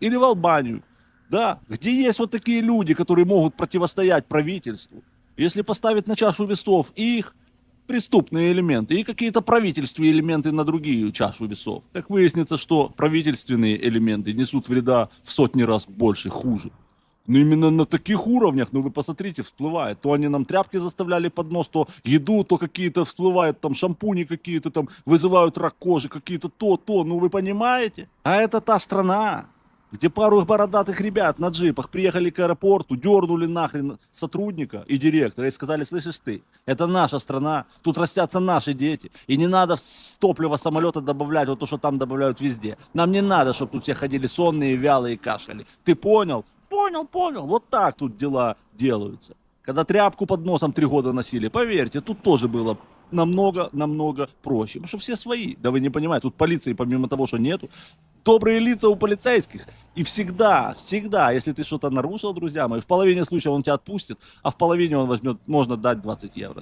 или в Албанию, да, где есть вот такие люди, которые могут противостоять правительству. Если поставить на чашу весов их преступные элементы и какие-то правительственные элементы на другие чашу весов, так выяснится, что правительственные элементы несут вреда в сотни раз больше, хуже. Но именно на таких уровнях, ну вы посмотрите, всплывает. То они нам тряпки заставляли под нос, то еду, то какие-то всплывают там шампуни какие-то там, вызывают рак кожи, какие-то то, то, ну вы понимаете? А это та страна, где пару бородатых ребят на джипах приехали к аэропорту, дернули нахрен сотрудника и директора и сказали, слышишь ты, это наша страна, тут растятся наши дети, и не надо в топливо самолета добавлять вот то, что там добавляют везде. Нам не надо, чтобы тут все ходили сонные, вялые кашляли. Ты понял? Понял, понял. Вот так тут дела делаются. Когда тряпку под носом три года носили, поверьте, тут тоже было намного-намного проще. Потому что все свои. Да вы не понимаете, тут полиции помимо того, что нету, добрые лица у полицейских. И всегда, всегда, если ты что-то нарушил, друзья мои, в половине случаев он тебя отпустит, а в половине он возьмет, можно дать 20 евро.